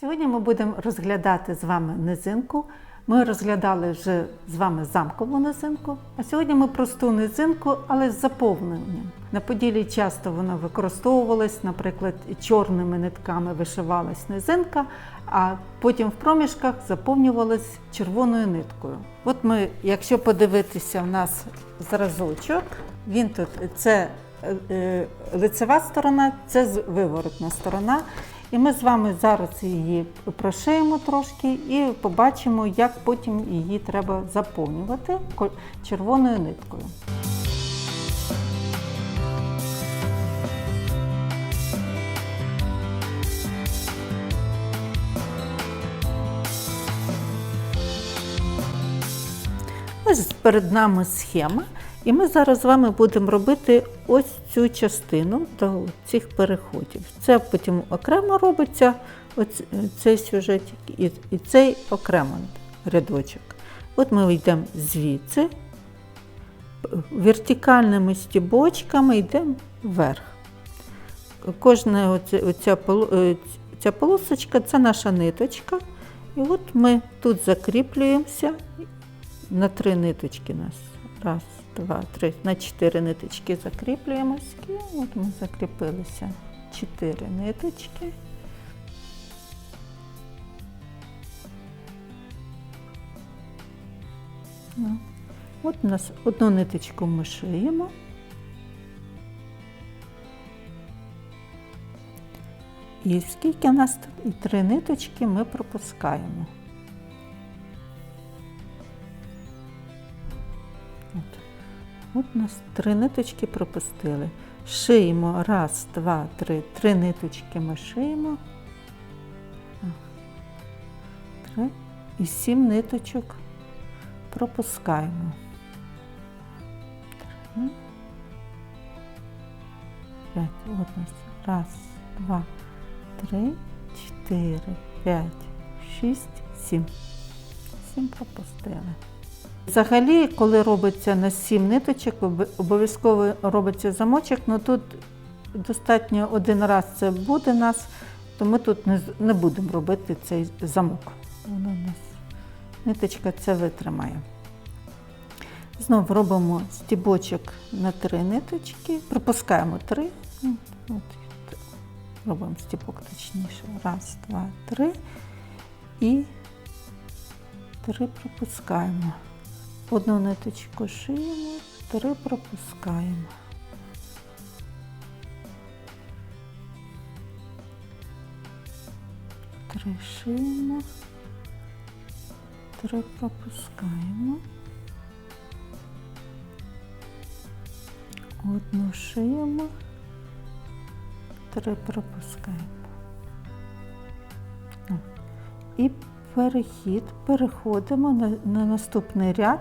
Сьогодні ми будемо розглядати з вами низинку. Ми розглядали вже з вами замкову низинку, а сьогодні ми просту низинку, але з заповненням. На поділі часто вона використовувалась, наприклад, чорними нитками вишивалась низинка, а потім в проміжках заповнювалась червоною ниткою. От ми, якщо подивитися, в нас зразочок, він тут це е, е, лицева сторона, це виворотна сторона. І ми з вами зараз її прошиємо трошки і побачимо, як потім її треба заповнювати червоною ниткою. Ось перед нами схема, і ми зараз з вами будемо робити ось цю частину до цих переходів. Це потім окремо робиться, оць- цей сюжетик, і, цей окремо рядочок. От ми йдемо звідси, вертикальними стібочками йдемо вверх. Кожна оця, оця, е, полосочка це наша ниточка. І от ми тут закріплюємося на три ниточки нас. Раз, два, три. На чотири ниточки закріплюємося. І От ми закріпилися. Чотири ниточки. Ну, От у нас одну ниточку ми шиємо. І скільки у нас тут? І три ниточки ми пропускаємо. От нас три ниточки пропустили. Шиємо раз, два, три. Три ниточки ми шиємо. Три. І сім ниточок пропускаємо. Три. П'ять. От нас. Раз, два, три, чотири, п'ять, шість, сім. Сім пропустили. Взагалі, коли робиться на сім ниточок, обов'язково робиться замочок, але тут достатньо один раз це буде нас, то ми тут не, не будемо робити цей замок. Воно у нас ниточка це витримає. Знову робимо стібочок на три ниточки, пропускаємо три. От, от, робимо стібок точніше. Раз, два, три. І три пропускаємо. Одну ниточку шиємо, три пропускаємо. Три шиємо, три пропускаємо. Одну шиємо, три пропускаємо. І перехід, переходимо на, на наступний ряд.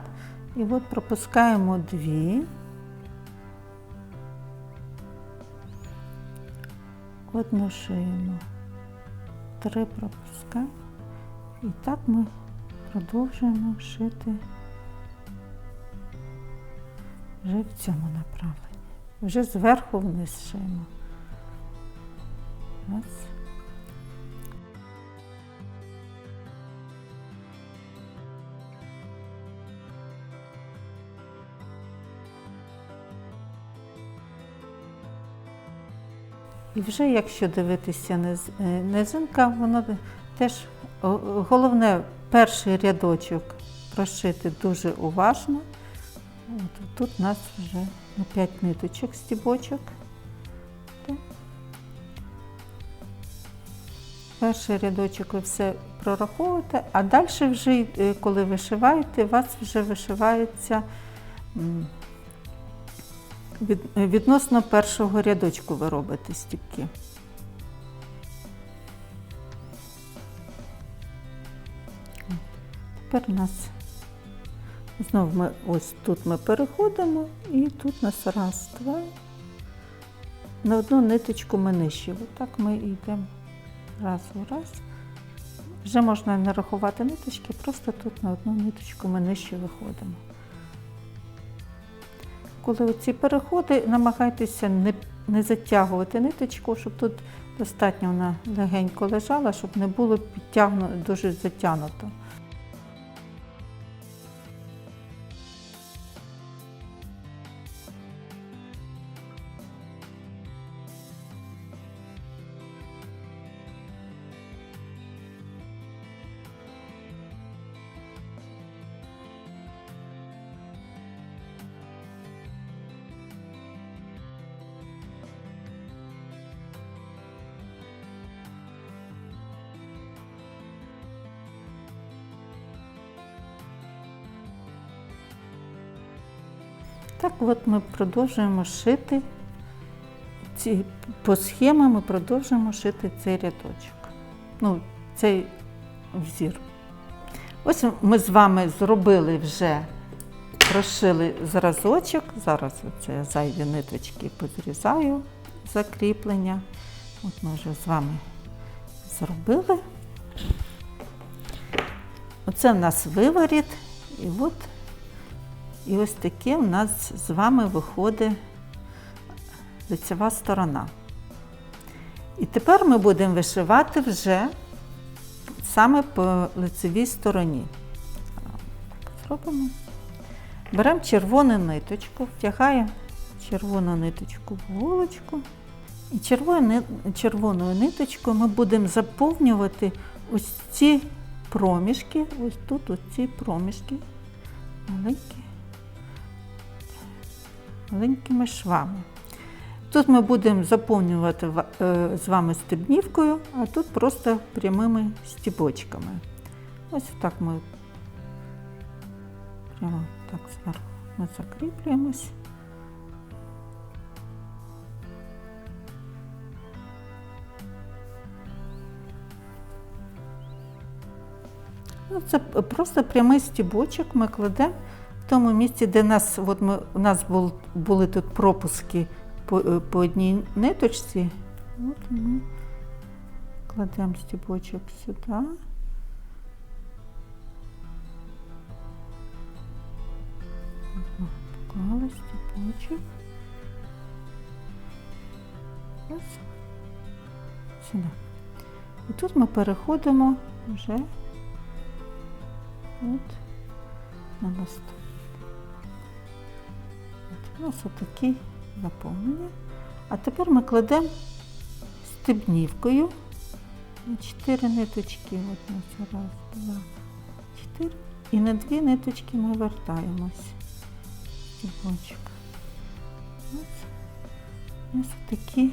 І от пропускаємо дві. Одну шиємо. Три пропускаємо. І так ми продовжуємо шити вже в цьому направленні. Вже зверху вниз шиємо. Раз. І вже якщо дивитися е, низинка, воно теж головне перший рядочок прошити дуже уважно. От, тут у нас вже на 5 ниточок стібочок. Перший рядочок ви все прораховуєте, а далі вже, е, коли вишиваєте, у вас вже вишивається від, відносно першого рядочку ви робите стібки. Тепер у нас знову ми ось тут ми переходимо, і тут у нас раз, два. На одну ниточку ми нижче. Отак ми йдемо раз у раз. Вже можна не рахувати ниточки, просто тут на одну ниточку ми нижче виходимо. Коли ці переходи, намагайтеся не не затягувати ниточку, щоб тут достатньо вона легенько лежала, щоб не було підтягнуто, дуже затягнуто. Так от ми продовжуємо шити ці, по схемі ми продовжуємо шити цей рядочок. Ну, цей взір. Ось ми з вами зробили вже, прошили зразочок. Зараз оце зайві ниточки позрізаю закріплення. От ми вже з вами зробили. Оце в нас виворіт. І от і ось таке в нас з вами виходить лицева сторона. І тепер ми будемо вишивати вже саме по лицевій стороні. Зробимо. Беремо червону ниточку, втягаємо червону ниточку в голочку. І червоною ниточкою ми будемо заповнювати ось ці проміжки, ось тут ось ці проміжки, маленькі маленькими швами. Тут ми будемо заповнювати е, з вами стебнівкою, а тут просто прямими стібочками. Ось так ми прямо так зверху ми закріплюємось. Ну, Це просто прямий стібочок ми кладемо в тому місці, де нас, от ми, у нас були, були тут пропуски по, е, по одній ниточці, от ми кладемо стібочок сюди. Поклали стібочок. Сюди. І тут ми переходимо вже от на наступний. От, у нас отакі заповнення. А тепер ми кладемо стебнівкою на 4 ниточки. От нас раз, два, чотири. І на дві ниточки ми вертаємось. Стібочок. Ось. Ось такі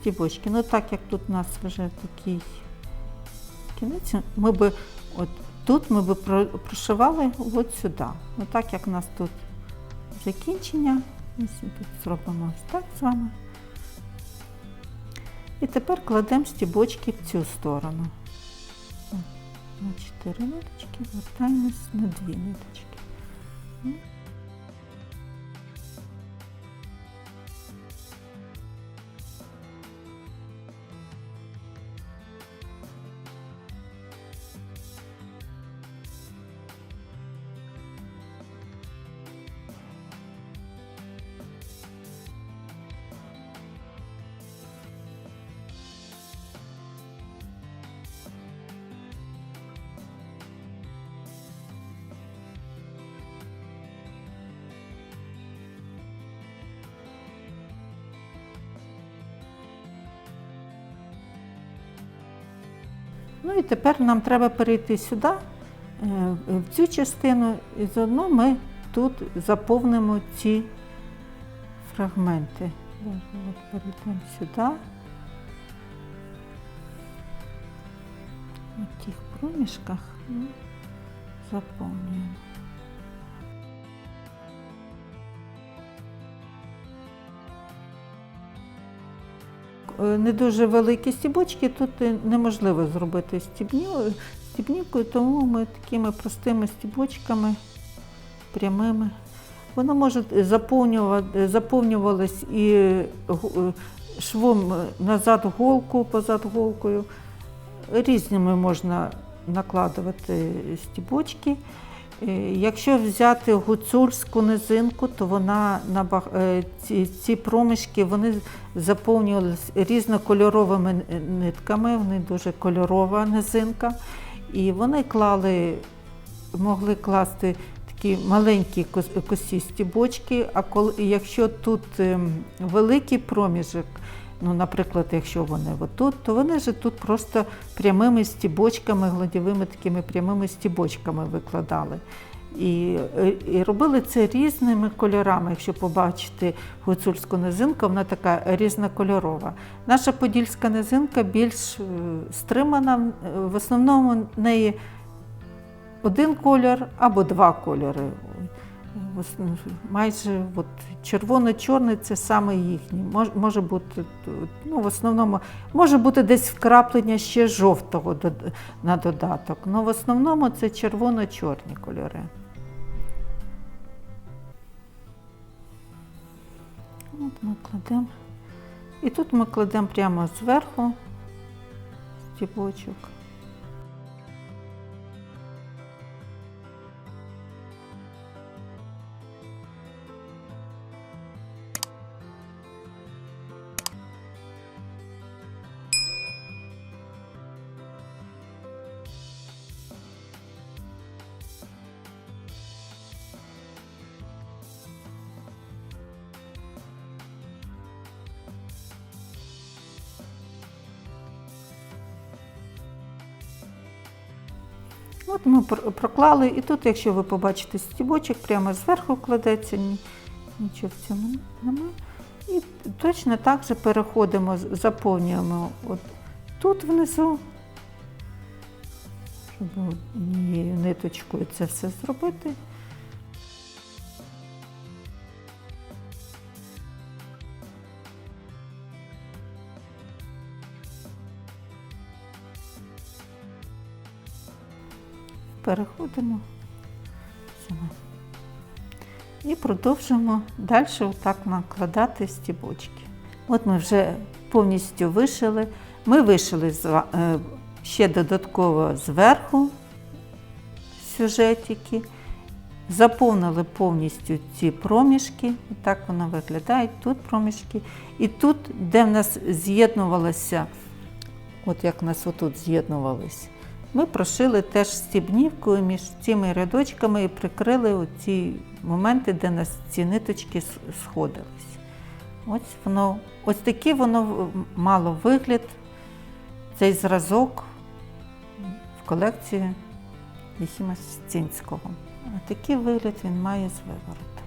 стібочки. Ну так як тут у нас вже такий кінець, ми би от тут ми би прошивали от сюди. Отак як у нас тут закінчення. Ось тут зробимо ось так з вами. І тепер кладемо стібочки в цю сторону. На 4 ниточки, вертаємось на 2 ниточки. Ну і тепер нам треба перейти сюди, е, в цю частину, і заодно ми тут заповнимо ці фрагменти. От перейдемо сюди. В тих проміжках заповнюємо. Не дуже великі стібочки, тут е, неможливо зробити стібню, стібнівкою, тому ми такими простими стібочками прямими. Воно може заповнювалось і е, е, швом назад голку, позад голкою. Різними можна накладувати стібочки. Е, Якщо взяти гуцульську низинку, то вона е, ці, проміжки вони заповнювалися різнокольоровими нитками, вони дуже кольорова низинка. І вони клали, могли класти такі маленькі кос- косісті бочки, а коли, якщо тут ем, великий проміжок, ну, наприклад, якщо вони отут, то вони вже тут просто прямими стібочками, гладьовими такими прямими стібочками викладали. І, е, і робили це різними кольорами. Якщо побачити гуцульську низинку, вона така різнокольорова. Наша подільська низинка більш е, стримана. Е, В основному в неї один кольор або два кольори. Майже от, червоно-чорний це саме їхній. Мож, може бути, ну, в основному, може бути десь вкраплення ще жовтого на додаток. але в основному це червоно-чорні кольори. От ми кладемо. І тут ми кладемо прямо зверху стібочок. От ми проклали, і тут, якщо ви побачите стібочок, прямо зверху кладеться, нічого в цьому немає. І точно так же переходимо, заповнюємо от тут внизу, щоб однією ниточкою це все зробити. Переходимо сюди. І продовжуємо далі отак накладати стібочки. От ми вже повністю вишили. Ми вишили е, ще додатково зверху сюжетики, заповнили повністю ці проміжки. І так воно виглядає. Тут проміжки. І тут, де в нас з'єднувалося, от як в нас отут з'єднувалися, ми прошили теж стібнівкою між цими рядочками і прикрили ці моменти, де нас ці ниточки сходились. Ось воно, ось такий воно мало вигляд, цей зразок в колекції Єхіма Стінського. А такий вигляд він має з вивороту.